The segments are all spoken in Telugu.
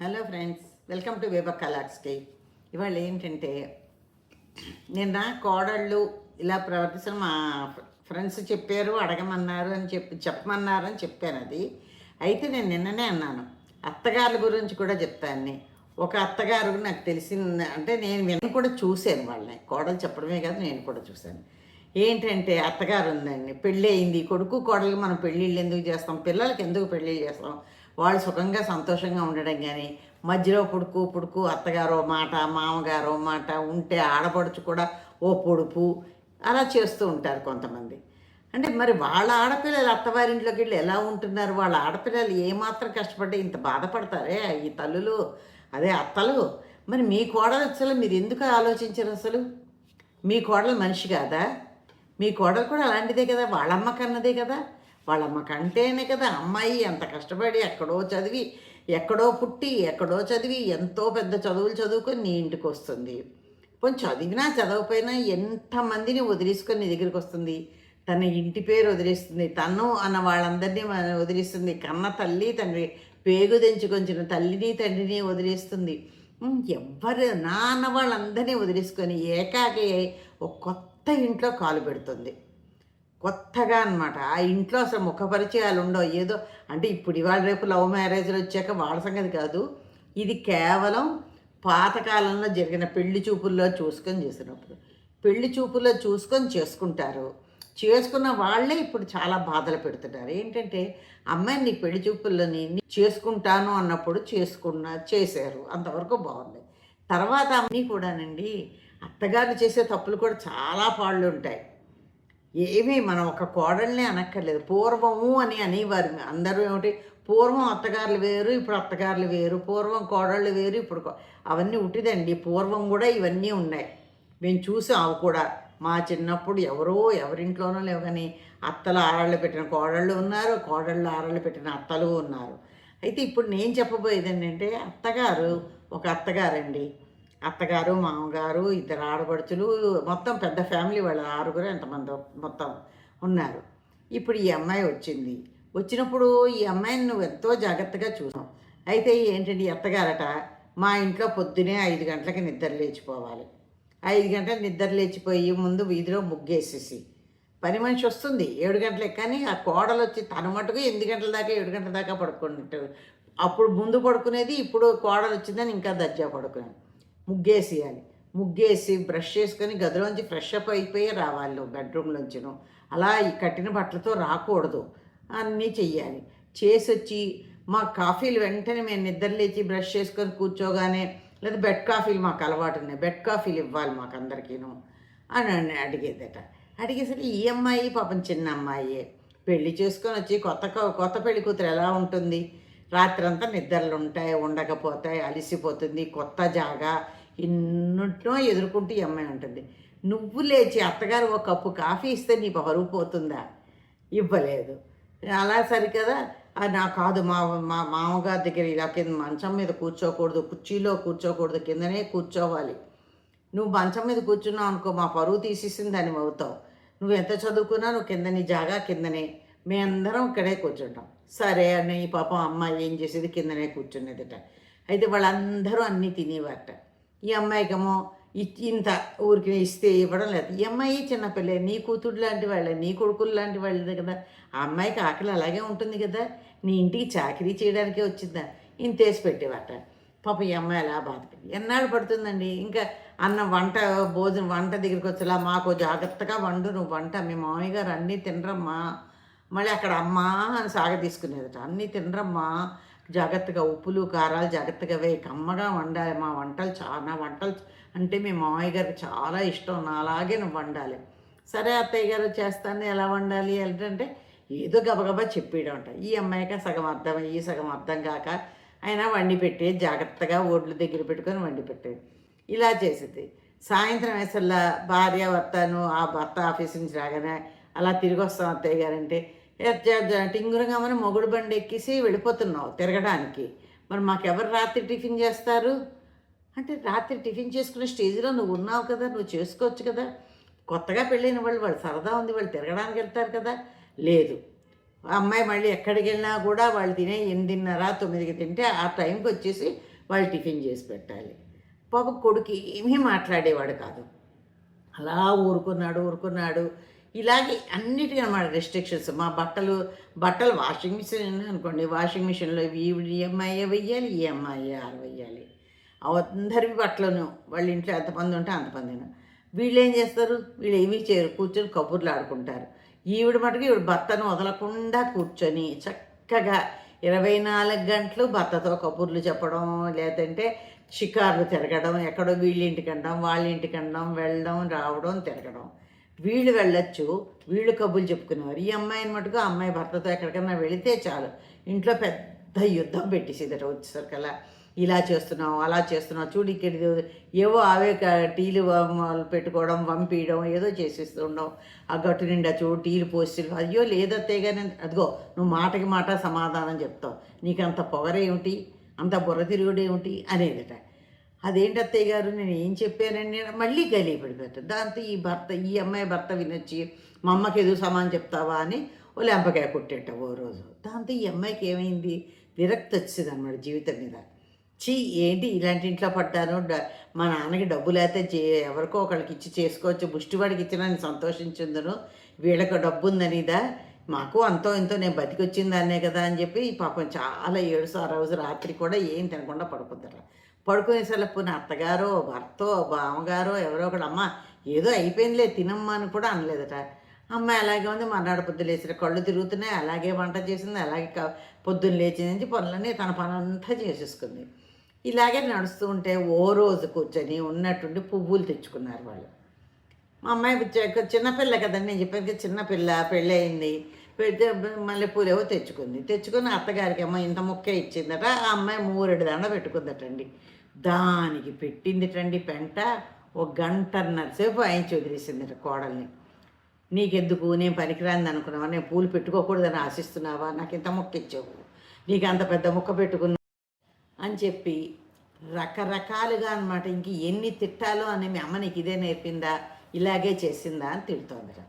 హలో ఫ్రెండ్స్ వెల్కమ్ టు వేబ కలాక్స్కి ఇవాళ ఏంటంటే నిన్న కోడళ్ళు ఇలా ప్రవర్తించిన మా ఫ్రెండ్స్ చెప్పారు అడగమన్నారు అని చెప్పి చెప్పమన్నారు అని చెప్పాను అది. అయితే నేను నిన్ననే అన్నాను. అత్తగారుల గురించి కూడా చెప్తాను ఒక అత్తగారు నాకు తెలిసింది అంటే నేను విన్న కూడా చూశాను వాళ్ళని. కోడలు చెప్పడమే కాదు నేను కూడా చూశాను. ఏంటంటే అత్తగారు ఉందండి పెళ్ళి అయింది. కొడుకు కోడలు మనం పెళ్ళిళ్ళు ఎందుకు చేస్తాం? పిల్లలకి ఎందుకు పెళ్ళిళ్ళు చేస్తాం? వాళ్ళు సుఖంగా సంతోషంగా ఉండడం కానీ మధ్యలో పుడుకు పుడుకు అత్తగారో మాట మామగారో మాట ఉంటే ఆడపడుచు కూడా ఓ పొడుపు అలా చేస్తూ ఉంటారు కొంతమంది. అంటే మరి వాళ్ళ ఆడపిల్లలు అత్తవారింట్లోకి వెళ్ళి ఎలా ఉంటున్నారు? వాళ్ళ ఆడపిల్లలు ఏమాత్రం కష్టపడి ఇంత బాధపడతారే? ఈ తల్లులు అదే అత్తలు. మరి మీ కోడలు అసలు మీరు ఎందుకు ఆలోచించరు అసలు? మీ కోడలు మనిషి కాదా? మీ కోడలు కూడా అలాంటిదే కదా? వాళ్ళమ్మ కన్నదే కదా? వాళ్ళమ్మ కంటేనే కదా అమ్మాయి ఎంత కష్టపడి ఎక్కడో చదివి ఎక్కడో పుట్టి ఎక్కడో చదివి ఎంతో పెద్ద చదువులు చదువుకొని నీ ఇంటికి వస్తుంది. కొంచెం చదివినా చదవకపోయినా ఎంతమందిని వదిలేసుకొని నీ దగ్గరికి వస్తుంది? తన ఇంటి పేరు వదిలేస్తుంది తను అన్న వాళ్ళందరినీ వదిలేస్తుంది కన్న తల్లి తండ్రి పేగు తెంచుకొంచిన తల్లిని తండ్రిని వదిలేస్తుంది. ఎవ్వరు నా అన్న వాళ్ళందరినీ వదిలేసుకొని ఏకాకి ఒక కొత్త ఇంట్లో కాలు పెడుతుంది. కొత్తగా అన్నమాట. ఆ ఇంట్లో అసలు ముఖ పరిచయాలు ఉండవు. ఏదో అంటే ఇప్పుడు ఇవాళ రేపు లవ్ మ్యారేజ్లు వచ్చాక వాళ్ళ సంగతి కాదు. ఇది కేవలం పాతకాలంలో జరిగిన పెళ్ళి చూపుల్లో చూసుకొని చేసినప్పుడు. పెళ్ళి చూపుల్లో చూసుకొని చేసుకుంటారు. చేసుకున్న వాళ్ళే ఇప్పుడు చాలా బాధలు పెడుతున్నారు. ఏంటంటే అమ్మాయిని నీ పెళ్ళి చూపుల్లోని నేను చేసుకుంటాను అన్నప్పుడు చేసుకున్న చేశారు. అంతవరకు బాగుంది. తర్వాత అన్నీ కూడానండి అత్తగారు చేసే తప్పులు కూడా చాలా పాళ్ళు ఉంటాయి. ఏమీ మనం ఒక కోడల్ని అనక్కర్లేదు. పూర్వము అని అనేవారు అందరూ ఏమిటి? పూర్వం అత్తగారులు వేరు ఇప్పుడు అత్తగారులు వేరు. పూర్వం కోడళ్ళు వేరు ఇప్పుడు అవన్నీ ఉట్టిదండి పూర్వం కూడా ఇవన్నీ ఉన్నాయి. మేము చూసాం అవి కూడా. మా చిన్నప్పుడు ఎవరో ఎవరింట్లోనో లేవు కానీ అత్తలు ఆరాళ్ళు పెట్టిన కోడళ్ళు ఉన్నారు కోడళ్ళు ఆరాళ్ళు పెట్టిన అత్తలు ఉన్నారు. అయితే ఇప్పుడు నేను చెప్పబోయేది ఏంటంటే అత్తగారు ఒక అత్తగారండి. అత్తగారు మామగారు ఇద్దరు ఆడపడుచులు మొత్తం పెద్ద ఫ్యామిలీ వాళ్ళ ఆరుగురు ఎంతమంది మొత్తం ఉన్నారు. ఇప్పుడు ఈ అమ్మాయి వచ్చింది. వచ్చినప్పుడు ఈ అమ్మాయిని నువ్వు ఎంతో జాగ్రత్తగా చూసావు. అయితే ఏంటంటే అత్తగారట? మా ఇంట్లో పొద్దునే ఐదు గంటలకి నిద్ర లేచిపోవాలి. ఐదు గంటలకు నిద్ర లేచిపోయి ముందు వీధిలో ముగ్గేసేసి. పని మనిషి వస్తుంది ఏడు గంటలకి కానీ ఆ కోడలు వచ్చి తన మటుకు ఎనిమిది గంటల దాకా ఏడు గంటల దాకా పడుకుంటారు అప్పుడు ముందు పడుకునేది ఇప్పుడు కోడలు వచ్చిందని ఇంకా దర్జా పడుకునేది. ముగ్గేసేయాలి ముగ్గేసి బ్రష్ చేసుకొని గదిలోంచి ఫ్రెష్ అప్ అయిపోయి రావాలి నువ్వు బెడ్రూమ్లోంచిను. అలా ఈ కట్టిన బట్టలతో రాకూడదు అన్నీ చెయ్యాలి. చేసి వచ్చి మా కాఫీలు వెంటనే మేము నిద్ర లేచి బ్రష్ చేసుకొని కూర్చోగానే లేదా బెడ్ కాఫీలు మాకు అలవాటు ఉన్నాయి. బెడ్ కాఫీలు ఇవ్వాలి మాకు అందరికీను అని అడిగేదట. అడిగేసరికి ఈ అమ్మాయి పాపం చిన్న అమ్మాయి. పెళ్ళి చేసుకొని వచ్చి కొత్త కొత్త పెళ్ళి కూతురు ఎలా ఉంటుంది? రాత్రంతా నిద్రలు ఉంటాయి ఉండకపోతాయి అలిసిపోతుంది కొత్త జాగా ఇన్నింటినో ఎదుర్కొంటూ ఈ అమ్మాయి ఉంటుంది నువ్వు లేచి అత్తగారు ఒక కప్పు కాఫీ ఇస్తే నీ పరువు పోతుందా? ఇవ్వలేదు. అలా సరికదా? "ఆ, నా కాదు మా మా మామగారి దగ్గర ఇలా కింద మంచం మీద కూర్చోకూడదు కుర్చీలో కూర్చోకూడదు కిందనే కూర్చోవాలి. నువ్వు మంచం మీద కూర్చున్నావు అనుకో మా పరువు తీసేసింది దాని అవుతావు నువ్వు ఎంత చదువుకున్నా నువ్వు కింద నీ జాగా కిందనే మేమందరం ఇక్కడే కూర్చుంటాం. సరే అని పాపం అమ్మాయి ఏం చేసేది? కిందనే కూర్చునేదిట. అయితే వాళ్ళందరూ అన్నీ తినేవారట. ఈ అమ్మాయికేమో ఇ- ఇంత ఊరికి ఇస్తే ఇవ్వడం లేదు. ఈ అమ్మాయి చిన్నపిల్లే నీ కూతురు లాంటి వాళ్ళే నీ కొడుకులు లాంటి వాళ్ళే కదా. ఆ అమ్మాయికి ఆకలి అలాగే ఉంటుంది కదా. నీ ఇంటికి చాకరీ చేయడానికే వచ్చిందా? ఇంతేసి పెట్టేవాట. పాప ఈ అమ్మాయి అలా బాధపడి ఎన్నాళ్ళు పడుతుందండి? ఇంకా అన్న వంట భోజనం వంట దగ్గరికి వచ్చేలా మాకు జాగ్రత్తగా వండు నువ్వు వంట. మీ మామయ్య గారు అన్నీ తినరమ్మా. మళ్ళీ అక్కడ అమ్మా అని సాగ తీసుకునేదట. అన్నీ తినరమ్మా. జాగ్రత్తగా ఉప్పులు కారాలు జాగ్రత్తగా వేయి. కమ్మగా వండాలి. మా వంటలు చాలా వంటలు అంటే మీ మామయ్య గారికి చాలా ఇష్టం. నా అలాగే నువ్వు వండాలి. సరే అత్తయ్య గారు చేస్తాను. ఎలా వండాలి? ఏంటంటే ఏదో గబగబా చెప్పేయడం అంట. ఈ అమ్మాయికి సగం అర్థం అయ్యి సగం అర్థం కాక అయినా వండి పెట్టి జాగ్రత్తగా ఓడ్లు దగ్గర పెట్టుకొని వండి పెట్టేది. ఇలా చేసేది. సాయంత్రం వేసల్లా భార్య భర్తను ఆ భర్త ఆఫీస్ నుంచి రాగానే అలా తిరిగి వస్తాం అత్తయ్య గారంటే టింగురంగా మొగుడు బండి ఎక్కేసి వెళ్ళిపోతున్నావు తిరగడానికి. మరి మాకెవరు రాత్రి టిఫిన్ చేస్తారు? అంటే రాత్రి టిఫిన్ చేసుకునే స్టేజ్లో నువ్వు ఉన్నావు కదా నువ్వు చేసుకోవచ్చు కదా. కొత్తగా పెళ్ళైన వాళ్ళు వాళ్ళు సరదా ఉంది వాళ్ళు తిరగడానికి వెళ్తారు కదా. లేదు. అమ్మాయి మళ్ళీ ఎక్కడికి వెళ్ళినా కూడా వాళ్ళు తినే ఎనిమిదిన్నర తొమ్మిదికి తింటే ఆ టైంకి వచ్చేసి వాళ్ళు టిఫిన్ చేసి పెట్టాలి. పాప కొడుకు ఏమీ మాట్లాడేవాడు కాదు. అలా ఊరుకున్నాడు ఊరుకున్నాడు. ఇలాగే అన్నిటికీ అనమాట రెస్ట్రిక్షన్స్ మా బట్టలు బట్టలు వాషింగ్ మిషన్ అనుకోండి వాషింగ్ మిషన్లో ఈ అమ్మాయి వెయ్యాలి ఈ ఆరు వెయ్యాలి అందరివి బట్టలను వాళ్ళ ఇంట్లో ఎంతమంది ఉంటే అంతమందిన వీళ్ళు ఏం చేస్తారు వీళ్ళు ఏమీ చేయరు కూర్చొని కబుర్లు ఆడుకుంటారు ఈవిడ మటుకు ఈవిడ భర్తను వదలకుండా కూర్చొని చక్కగా ఇరవై నాలుగు గంటలు భర్తతో కబుర్లు చెప్పడం లేదంటే షికార్లు తిరగడం ఎక్కడో వీళ్ళ ఇంటికి అనడం వాళ్ళ ఇంటికి అనడం వెళ్ళడం రావడం తిరగడం వీళ్ళు వెళ్ళొచ్చు వీళ్ళు కబుర్లు చెప్పుకునేవారు. ఈ అమ్మాయిని మటుకు ఆ అమ్మాయి భర్తతో ఎక్కడికైనా వెళితే చాలు. ఇంట్లో పెద్ద యుద్ధం పెట్టేసేదట వచ్చేసరికల్లా ఇలా చేస్తున్నావు అలా చేస్తున్నావు చూడు ఇక్కడ ఏవో అవే టీలు పెట్టుకోవడం పంపించడం ఏదో చేసేస్తూ ఉండవు. ఆ గట్టు నిండా చూడు టీలు పోసి అయ్యో లేదత్తే కానీ అదిగో నువ్వు మాటకి మాట సమాధానం చెప్తావు. నీకు అంత పొగరేమిటి? అంత బుర్ర తిరుగుడేమిటి? అనేదట. అదేంటి అత్తయ్య గారు? నేను ఏం చెప్పానని మళ్ళీ గలీ పడిపోతాడు దాంతో ఈ భర్త ఈ అమ్మాయి భర్త వినొచ్చి మా అమ్మకి ఎదురు సమానం చెప్తావా? అని ఓ లెంపకాయ కొట్టేట ఓ రోజు. దాంతో ఈ అమ్మాయికి ఏమైంది? విరక్తి వచ్చింది అనమాట జీవితం మీద. చీ ఏంటి ఇలాంటి ఇంట్లో పడ్డాను? డ- మా నాన్నకి డబ్బులు అయితే చే ఎవరికో ఒకళ్ళకి ఇచ్చి చేసుకోవచ్చు. ముష్టివాడికి ఇచ్చినా నేను సంతోషించుందను వీళ్ళకి డబ్బు ఉందనిదా? మాకు అంతో ఎంతో నేను బతికొచ్చిందాన్నే కదా అని చెప్పి పాపం చాలా ఏడు సార్ రోజు రాత్రి కూడా ఏం తినకుండా పడుకుంటారు పడుకునేసరికి నా అత్తగారో భర్తో బావగారో ఎవరో ఒకడు అమ్మ ఏదో అయిపోయిందిలే తినమ్మా అని కూడా అనలేదట. అమ్మ అలాగే ఉంది మర్నాడు పొద్దు లేచిన కళ్ళు తిరుగుతున్నాయి అలాగే వంట చేసింది అలాగే పొద్దున్న లేచి నుంచి పనులన్నీ తన పనంతా చేసేసుకుంది. ఇలాగే నడుస్తూ ఉంటే ఓ రోజు కూర్చొని ఉన్నట్టుండి పువ్వులు తెచ్చుకున్నారు వాళ్ళు. మా అమ్మాయి చిన్నపిల్ల కదండి నేను చెప్పాను కదా చిన్నపిల్ల పెళ్ళి అయింది. పెడితే మళ్ళీ పూలేవో తెచ్చుకుంది. తెచ్చుకుని అత్తగారికి అమ్మ ఇంత ముక్క ఇచ్చిందట ఆ అమ్మాయి మూరెడు దండ పెట్టుకుందటండి. దానికి పెట్టిందిటండి పెంట. ఒక గంటన్నర సేపు ఆయన వదిలేసిందట కోడల్ని. నీకెందుకు? నేను పనికిరాంది అనుకున్నావా? నేను పూలు పెట్టుకోకూడదని ఆశిస్తున్నావా? నాకు ఇంత మొక్క ఇచ్చావు నీకు అంత పెద్ద మొక్క పెట్టుకున్నా అని చెప్పి రకరకాలుగా అనమాట ఇంక ఎన్ని తిట్టాలో అని మీ అమ్మ నీకు ఇదే నేర్పిందా? ఇలాగే చేసిందా అని తిడుతోందట.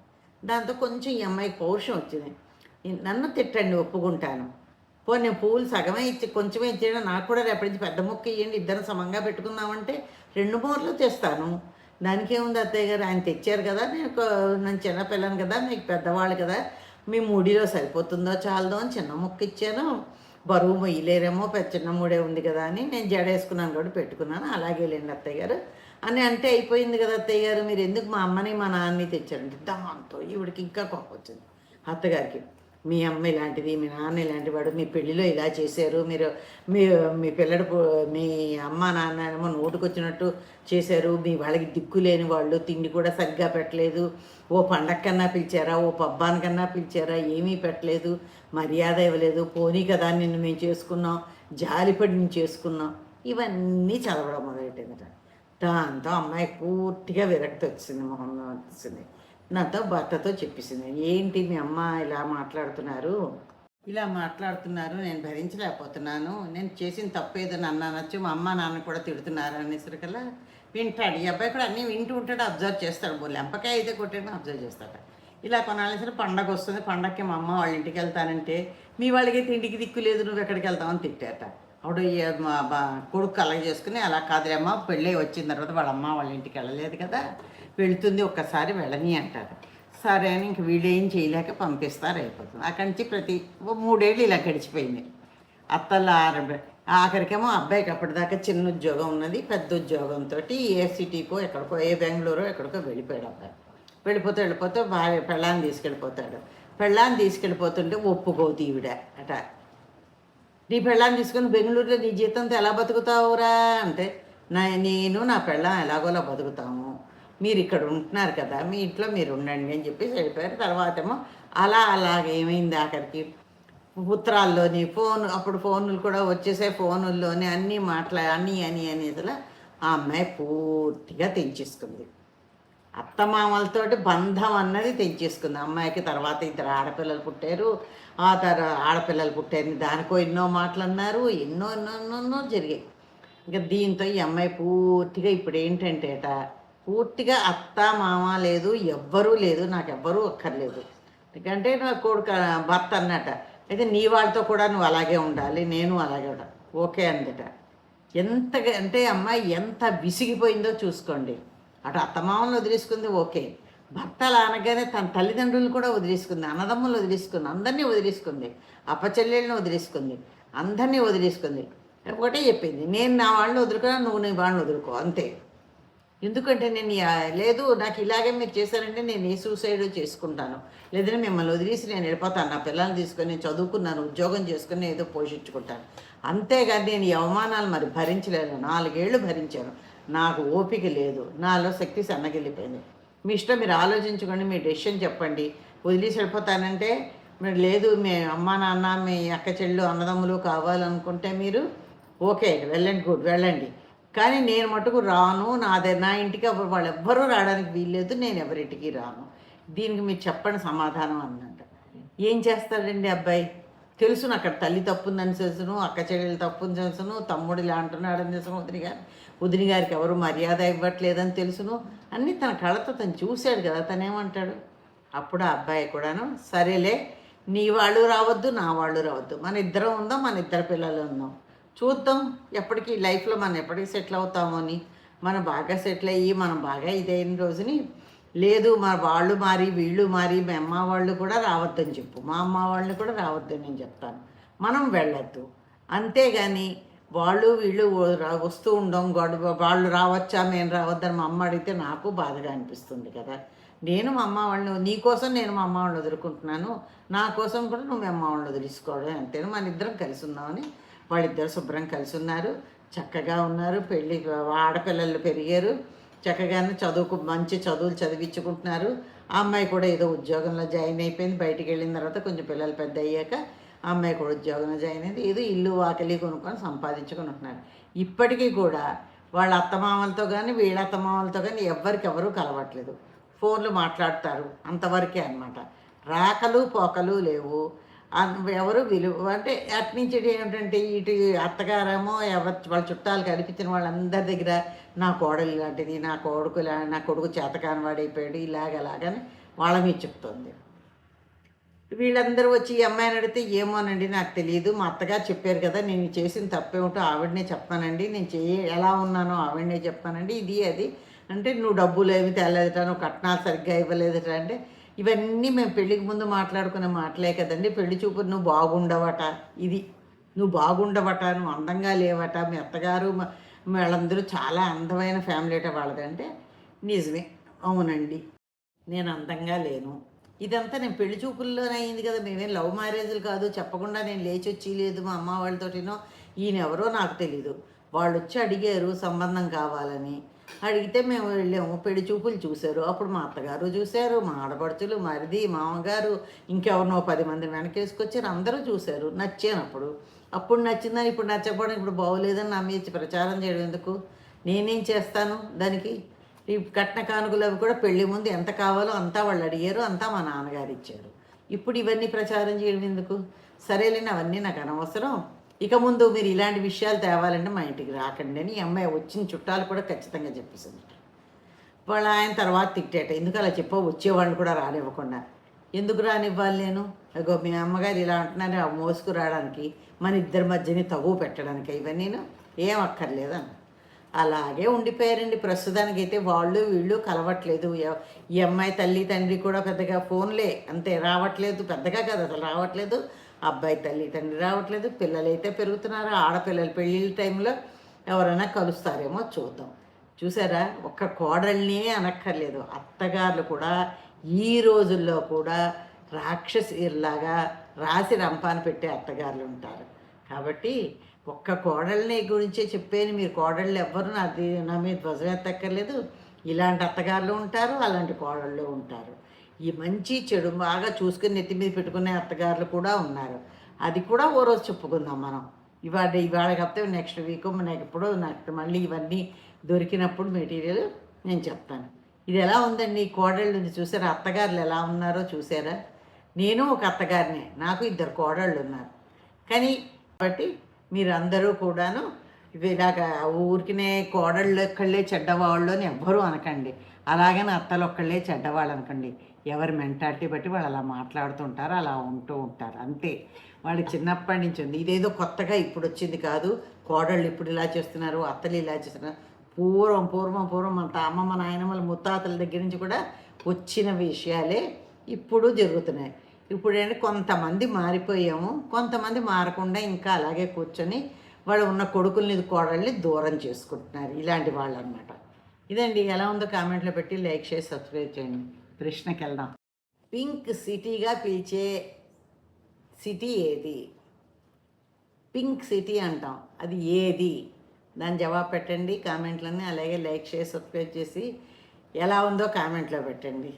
దాంతో కొంచెం ఈ అమ్మాయికి పౌరుషం వచ్చింది. నన్ను తిట్టండి ఒప్పుకుంటాను. పోనీ పూలు పువ్వులు సగమే ఇచ్చి కొంచెమే ఇచ్చేయడం. నాకు కూడా రేపటి నుంచి పెద్ద మొక్క ఇవ్వండి ఇద్దరు సమంగా పెట్టుకుందామంటే రెండు మూరలు తెస్తాను. దానికి ఏముంది అత్తయ్య గారు? ఆయన తెచ్చారు కదా. నేను నేను చిన్నపిల్లని కదా. మీకు పెద్దవాళ్ళు కదా. మీ ముడిలో సరిపోతుందో చాలదో అని చిన్న మొక్క ఇచ్చాను. బరువు మొయ్యలేరేమో పెద్ద చిన్న మూడే ఉంది కదా అని నేను జడేసుకున్నాను కూడా పెట్టుకున్నాను. అలాగే లేండి అత్తయ్య గారు. అని అంటే అయిపోయింది కదా అత్తయ్య గారు. మీరు ఎందుకు మా అమ్మని మా నాన్నని తెచ్చారంటే దాంతో ఈవిడికి ఇంకా కోపం వచ్చింది అత్తగారికి. మీ అమ్మ ఇలాంటిది మీ నాన్న ఇలాంటి వాడు మీ పెళ్ళిలో ఇలా చేశారు మీరు మీ మీ పిల్లడు మీ అమ్మ నాన్న ఏమో నోటుకొచ్చినట్టు చేశారు మీ వాళ్ళకి దిక్కు లేని వాళ్ళు తిండి కూడా సరిగ్గా పెట్టలేదు ఓ పండక్కన్నా పిలిచారా ఓ పబ్బానికన్నా పిలిచారా ఏమీ పెట్టలేదు మర్యాద ఇవ్వలేదు పోనీ కదా నిన్ను మేము చేసుకున్నాం జాలిపడి నేను చేసుకున్నాం. ఇవన్నీ చదవడం మొదలెట్టిందట. దాంతో అమ్మాయి పూర్తిగా విరక్తి వచ్చింది మొహం వచ్చింది. నాతో భర్తతో చెప్పేసింది. ఏంటి మీ అమ్మ ఇలా మాట్లాడుతున్నారు? ఇలా మాట్లాడుతున్నారు. నేను భరించలేకపోతున్నాను. నేను చేసిన తప్పు ఏదో నన్ను అనొచ్చు మా అమ్మ నాన్న కూడా తిడుతున్నారు అనేసరికల్లా వింటాడు. ఈ అబ్బాయి కూడా అన్నీ వింటూ ఉంటాడు అబ్జర్వ్ చేస్తాడు. బోల్ ఎంపకాయ అయితే కొట్టాడు అబ్జర్వ్ చేస్తాడు. ఇలా కొనాల్సిన పండగ వస్తుంది. పండగకి మా అమ్మ వాళ్ళ ఇంటికి వెళ్తానంటే మీ వాళ్ళకి ఇంటికి దిక్కు లేదు నువ్వు ఎక్కడికి వెళ్తావని తిట్టాట. అప్పుడు మా కొడుకు కలగ చేసుకుని అలా కాదులేమ్మా పెళ్ళి వచ్చిన తర్వాత వాళ్ళ అమ్మ వాళ్ళ ఇంటికి వెళ్ళలేదు కదా. వెళుతుంది ఒక్కసారి వెళ్ళని అంటారు. సరే అని ఇంక వీడేం చేయలేక పంపిస్తారు అయిపోతుంది అక్కడి నుంచి ప్రతి మూడేళ్ళు ఇలా గడిచిపోయింది. అత్తల ఆఖరికేమో అబ్బాయికి అప్పటిదాకా చిన్న ఉద్యోగం ఉన్నది పెద్ద ఉద్యోగంతో ఏ సిటీకో ఎక్కడికో ఏ బెంగళూరు ఎక్కడికో వెళ్ళిపోయాడు అబ్బాయి. వెళ్ళిపోతే వెళ్ళిపోతే భార్య పెళ్ళాన్ని తీసుకెళ్ళిపోతాడు. పెళ్ళాన్ని తీసుకెళ్ళిపోతుంటే ఒప్పుకోదు ఈవిడ అట. నీ పెళ్ళాన్ని తీసుకొని బెంగళూరులో నీ జీతంతో ఎలా బతుకుతావురా అంటే నా నేను నా పెళ్ళాం ఎలాగోలా బతుకుతాము. మీరు ఇక్కడ ఉంటున్నారు కదా మీ ఇంట్లో మీరు ఉండండి అని చెప్పేసి వెళ్ళిపోయారు. తర్వాత ఏమో అలా అలాగే ఏమైంది ఆఖరికి? ఉత్తరాల్లోని ఫోన్ అప్పుడు ఫోన్లు కూడా వచ్చేసే ఫోనుల్లోని అన్నీ మాట్లా అని అని అనేదిలా ఆ అమ్మాయి పూర్తిగా తెంచేసుకుంది. అత్తమామలతోటి బంధం అన్నది తెంచేసుకుంది. అమ్మాయికి తర్వాత ఇద్దరు ఆడపిల్లలు పుట్టారు. ఆ తర్వాత ఆడపిల్లలు పుట్టారని దానికో ఎన్నో మాటలు అన్నారు ఎన్నో ఎన్నో ఎన్నో జరిగాయి. ఇంకా దీంతో ఈ అమ్మాయి పూర్తిగా ఇప్పుడు ఏంటంటే పూర్తిగా అత్త మామ లేదు ఎవ్వరూ లేదు నాకు ఎవ్వరూ ఒక్కర్లేదు. ఎందుకంటే నా కొడుకు భర్త అన్నట అయితే నీ వాళ్ళతో కూడా నువ్వు అలాగే ఉండాలి నేను అలాగే ఉండాలి. ఓకే అందట ఎంత అంటే అమ్మాయి ఎంత విసిగిపోయిందో చూసుకోండి. అటు అత్తమామను వదిలేసుకుంది ఓకే. భర్త అలా అనగానే తన తల్లిదండ్రులు కూడా వదిలేసుకుంది అన్నదమ్ములు వదిలేసుకుంది అందరినీ వదిలేసుకుంది అప్పచెల్లెళ్ళని వదిలేసుకుంది అందరినీ వదిలేసుకుంది. ఒకటే చెప్పింది నేను నా వాళ్ళని వదులుకున్నా నువ్వు నీ వాళ్ళని వదులుకో అంతే. ఎందుకంటే నేను లేదు నాకు ఇలాగే మీరు చేశారంటే నేను ఏ సూసైడ్ చేసుకుంటాను. లేదంటే మిమ్మల్ని వదిలేసి నేను వెళ్ళిపోతాను. నా పిల్లల్ని తీసుకొని నేను చదువుకున్నాను ఉద్యోగం చేసుకుని ఏదో పోషించుకుంటాను. అంతేగాని నేను ఈ అవమానాలు మరి భరించలేను. నాలుగేళ్ళు భరించాను. నాకు ఓపిక లేదు. నాలో శక్తి సన్నగిల్లిపోయింది. మీ ఇష్టం మీరు ఆలోచించుకోండి మీ డెసిషన్ చెప్పండి. వదిలేసి వెళ్ళిపోతానంటే మీరు లేదు మీ అమ్మ నాన్న మీ అక్క చెల్లు అన్నదమ్ములు కావాలనుకుంటే మీరు ఓకే వెళ్ళండి గుడ్ వెళ్ళండి. కానీ నేను మటుకు రాను. నాదే నా ఇంటికి ఎవరు వాళ్ళు ఎవ్వరూ రావడానికి వీల్లేదు. నేను ఎవరింటికి రాను. దీనికి మీరు చెప్పండి సమాధానం అన్నట్టు ఏం చేస్తాడండి అబ్బాయి? తెలుసును అక్కడ తల్లి తప్పుందని తెలుసును అక్క చెల్లెలు తప్పుని తెలుసును తమ్ముడు ఇలా అంటున్నాడని తెలుసును వదిని గారు. వదిని గారికి ఎవరు మర్యాద ఇవ్వట్లేదని తెలుసును. అన్నీ తన కళతో తను చూశాడు కదా తనేమంటాడు? అప్పుడు ఆ అబ్బాయి కూడాను సరేలే నీ వాళ్ళు రావద్దు నా వాళ్ళు రావద్దు. మన ఇద్దరం ఉందాం మన ఇద్దరు పిల్లలు ఉందాం. చూద్దాం ఎప్పటికీ లైఫ్లో మనం ఎప్పటికీ సెటిల్ అవుతామో అని. మనం బాగా సెటిల్ అయ్యి మనం బాగా ఇదైన రోజుని లేదు మా వాళ్ళు మారి వీళ్ళు మారి మా అమ్మ వాళ్ళు కూడా రావద్దని చెప్పు. మా అమ్మ వాళ్ళని కూడా రావద్దని నేను చెప్తాను. మనం వెళ్ళొద్దు. అంతేగాని వాళ్ళు వీళ్ళు రా- వస్తూ ఉండం గొడవ వాళ్ళు రావచ్చా మేము రావద్దని మా అమ్మ అడిగితే నాకు బాధగా అనిపిస్తుంది కదా. నేను మా అమ్మ వాళ్ళని నీకోసం నేను మా అమ్మ వాళ్ళని వదులుకుంటున్నాను. నా కోసం కూడా నువ్వు మీ అమ్మ వాళ్ళని వదిలేసుకోవడం అంతేను? మన ఇద్దరం కలిసి ఉన్నామని వాళ్ళిద్దరు శుభ్రం కలిసి ఉన్నారు. చక్కగా ఉన్నారు. పెళ్ళి ఆడపిల్లలు పెరిగారు. చక్కగానే చదువుకు మంచి చదువులు చదివించుకుంటున్నారు. ఆ అమ్మాయి కూడా ఏదో ఉద్యోగంలో జాయిన్ అయిపోయింది. బయటికి వెళ్ళిన తర్వాత కొంచెం పిల్లలు పెద్ద అయ్యాక ఆ అమ్మాయి కూడా ఉద్యోగంలో జాయిన్ అయింది. ఏదో ఇల్లు వాకిలి కొనుక్కొని సంపాదించుకొని ఉంటున్నారు ఇప్పటికీ కూడా వాళ్ళ అత్తమామలతో కానీ వీళ్ళ అత్తమామలతో కానీ ఎవరికెవరూ కలవట్లేదు. ఫోన్లు మాట్లాడతారు. అంతవరకే అన్నమాట. రాకలు పోకలు లేవు. ఎవరు విలువ అంటే అటు ఏమిటంటే ఇటు అత్తగారేమో ఎవరి వాళ్ళ చుట్టాలు కనిపించిన వాళ్ళందరి దగ్గర నా కోడలు ఇలాంటిది నా కొడుకు ఇలా నా కొడుకు చేతకాని వాడైపోయాడు ఇలాగలాగని వాళ్ళ మీద చెప్తుంది. వీళ్ళందరూ వచ్చి ఈ అమ్మాయిని అడిగితే ఏమోనండి నాకు తెలియదు మా అత్తగారు చెప్పారు కదా నేను చేసిన తప్పేమిటో ఆవిడనే చెప్పానండి నేను చేయ ఎలా ఉన్నానో ఆవిడనే చెప్పానండి ఇది అది. అంటే నువ్వు డబ్బులు ఏమి తేలేదట నువ్వు కట్నాలు సరిగ్గా ఇవ్వలేదట అంటే ఇవన్నీ మేము పెళ్ళికి ముందు మాట్లాడుకునే మాటలే కదండి. పెళ్ళి చూపు నువ్వు బాగుండవట. ఇది నువ్వు బాగుండవట నువ్వు అందంగా లేవట. మీ అత్తగారు వాళ్ళందరూ చాలా అందమైన ఫ్యామిలీ అట వాళ్ళదంటే నిజమే. అవునండి. నేను అందంగా లేను. ఇదంతా నేను పెళ్ళి చూపుల్లోనే అయింది కదా. మేమేం లవ్ మ్యారేజ్లు కాదు. చెప్పకుండా నేను లేచి వచ్చి లేదు మా అమ్మ వాళ్ళతోటినో. ఈయన ఎవరో నాకు తెలీదు. వాళ్ళు వచ్చి అడిగారు సంబంధం కావాలని. అడిగితే మేము వెళ్ళాము పెళ్ళి చూపులు చూశారు. అప్పుడు మా అత్తగారు చూశారు మా ఆడపడుచులు మరిది మామగారు ఇంకెవరినో పది మంది వెనకేసుకొచ్చారు అందరూ చూశారు నచ్చాను అప్పుడు. అప్పుడు నచ్చిందని ఇప్పుడు నచ్చకపోవడం ఇప్పుడు బాగోలేదని నా మీద ప్రచారం చేయడం ఎందుకు? నేనేం చేస్తాను దానికి? ఈ కట్న కానుకలు అవి కూడా పెళ్ళి ముందు ఎంత కావాలో అంతా వాళ్ళు అడిగారు అంతా మా నాన్నగారు ఇచ్చారు. ఇప్పుడు ఇవన్నీ ప్రచారం చేయడం ఎందుకు? సరేలేని అవన్నీ నాకు అనవసరం. ఇక ముందు మీరు ఇలాంటి విషయాలు తేవాలంటే మా ఇంటికి రాకండి అని ఈ అమ్మాయి వచ్చిన చుట్టాలు కూడా ఖచ్చితంగా చెప్పేసింది. వాళ్ళ ఆయన తర్వాత తిట్టేట. ఎందుకు అలా చెప్పో? వచ్చేవాళ్ళు కూడా రానివ్వకుండా. ఎందుకు రానివ్వాలి నేను? అగో మీ అమ్మగారు ఇలా అంటున్నారు ఆ మోసుకు రావడానికి మన ఇద్దరి మధ్యని తగువ పెట్టడానికి ఇవన్నీ ఏం అక్కర్లేదన్న అలాగే ఉండిపోయారండి. ప్రస్తుతానికి అయితే వాళ్ళు వీళ్ళు కలవట్లేదు. ఈ అమ్మాయి తల్లి తండ్రి కూడా పెద్దగా ఫోన్లే. అంతే రావట్లేదు. పెద్దగా కదా అసలు రావట్లేదు. అబ్బాయి తల్లి తండ్రి రావట్లేదు పిల్లలు అయితే పెరుగుతున్నారు ఆడపిల్లలు పెళ్ళిళ్ళ టైంలో ఎవరైనా కలుస్తారేమో చూద్దాం. చూసారా? ఒక్క కోడల్ని అనక్కర్లేదు. అత్తగారులు కూడా ఈ రోజుల్లో కూడా రాక్షసిలాగా రాసి రంపాన పెట్టే అత్తగారులు ఉంటారు. కాబట్టి ఒక్క కోడల్ని గురించే చెప్పేది మీరు. కోడళ్ళు ఎవ్వరు నాది నా మీద ధ్వజం ఎత్తక్కర్లేదు. ఇలాంటి అత్తగారులు ఉంటారు అలాంటి కోడళ్ళు ఉంటారు. ఈ మంచి చెడు బాగా చూసుకుని నెత్తి మీద పెట్టుకునే అత్తగారులు కూడా ఉన్నారు. అది కూడా ఓ రోజు చెప్పుకుందాం మనం. ఇవాళ ఇవాళ కాకపోతే నెక్స్ట్ వీక్ నాకు ఎప్పుడో నాకు మళ్ళీ ఇవన్నీ దొరికినప్పుడు మెటీరియల్ నేను చెప్తాను. ఇది ఎలా ఉందండి? కోడళ్ళు చూసారా? అత్తగారులు ఎలా ఉన్నారో చూసారా? నేను ఒక అత్తగారినే. నాకు ఇద్దరు కోడళ్ళు ఉన్నారు. కానీ కాబట్టి మీరందరూ కూడాను ఇలాగ ఇలాగా ఊరికినే కోడళ్ళు ఒక్కళ్ళే చెడ్డవాళ్ళు అని ఎవ్వరూ అనకండి. అలాగని అత్తలు ఒక్కళ్ళే చెడ్డవాళ్ళు అనకండి. ఎవరి మెంటాలిటీ బట్టి వాళ్ళు అలా మాట్లాడుతుంటారు అలా ఉంటూ ఉంటారు. అంతే. వాళ్ళు చిన్నప్పటి నుంచి ఉంది. ఇదేదో కొత్తగా ఇప్పుడు వచ్చింది కాదు. కోడళ్ళు ఇప్పుడు ఇలా చేస్తున్నారు అత్తలు ఇలా చేస్తున్నారు. పూర్వం పూర్వం పూర్వం మన అమ్మమ్మ నాయనమ్మల ముత్తాతల దగ్గర నుంచి కూడా వచ్చిన విషయాలే ఇప్పుడు జరుగుతున్నాయి. ఇప్పుడు ఏంటి? కొంతమంది మారిపోయాము. కొంతమంది మారకుండా ఇంకా అలాగే కూర్చొని వాళ్ళు ఉన్న కొడుకుల్ని కోడల్ని దూరం చేసుకుంటున్నారు. ఇలాంటి వాళ్ళు అనమాట ఇదండి. ఎలా ఉందో కామెంట్లో పెట్టి లైక్ చేసి సబ్స్క్రైబ్ చేయండి. ప్రశ్నకి వెళ్దాం పింక్ సిటీగా పిలిచే సిటీ ఏది? పింక్ సిటీ అంటాం. అది ఏది? దాని జవాబు పెట్టండి కామెంట్లన్నీ అలాగే లైక్ చేసి సబ్స్క్రైబ్ చేసి ఎలా ఉందో కామెంట్లో పెట్టండి.